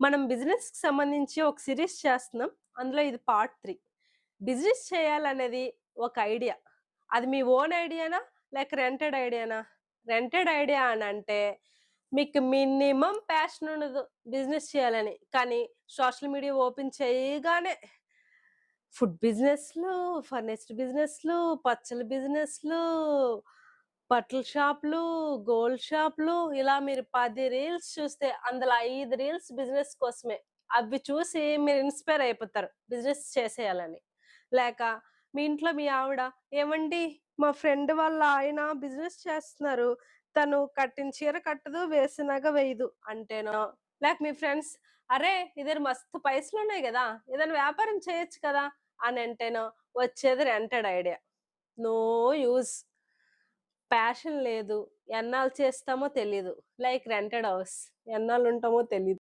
మనం బిజినెస్‌కి సంబంధించి ఒక సిరీస్ చేస్తున్నాం. అందులో ఇది పార్ట్ త్రీ బిజినెస్ చేయాలనేది ఒక ఐడియా. అది మీ ఓన్ ఐడియానా? లేక రెంటెడ్ ఐడియానా? రెంటెడ్ ఐడియా అని అంటే మీకు మినిమమ్ ప్యాషన్ ఉండదు బిజినెస్ చేయాలని. కానీ సోషల్ మీడియా ఓపెన్ చేయగానే ఫుడ్ బిజినెస్‌లు, ఫర్నిచర్ బిజినెస్‌లు, పచ్చళ్ళ బిజినెస్‌లు, బట్టల షాప్లు గోల్డ్ షాప్లు ఇలా మీరు పది రీల్స్ చూస్తే అందులో ఐదు రీల్స్ బిజినెస్ కోసమే. అవి చూసి మీరు ఇన్‌స్పైర్ అయిపోతారు బిజినెస్ చేసేయాలని. లేక మీ ఇంట్లో మీ ఆవిడ ఏమండి మా ఫ్రెండ్ వాళ్ళ ఆయన బిజినెస్ చేస్తున్నారు. తను కట్టిన చీర కట్టదు, వేసినాక వేయదు అంటేనో, లేక మీ ఫ్రెండ్స్ అరే! ఇద్దరు మస్తు పైసలు ఉన్నాయి కదా ఏదైనా వ్యాపారం చేయొచ్చు కదా! అని అంటేనో వచ్చేది rented idea. No use. Passion లేదు. ఎన్నాళ్ళు చేస్తామో తెలీదు. Like rented house. ఎన్నాళ్ళు ఉంటామో తెలీదు.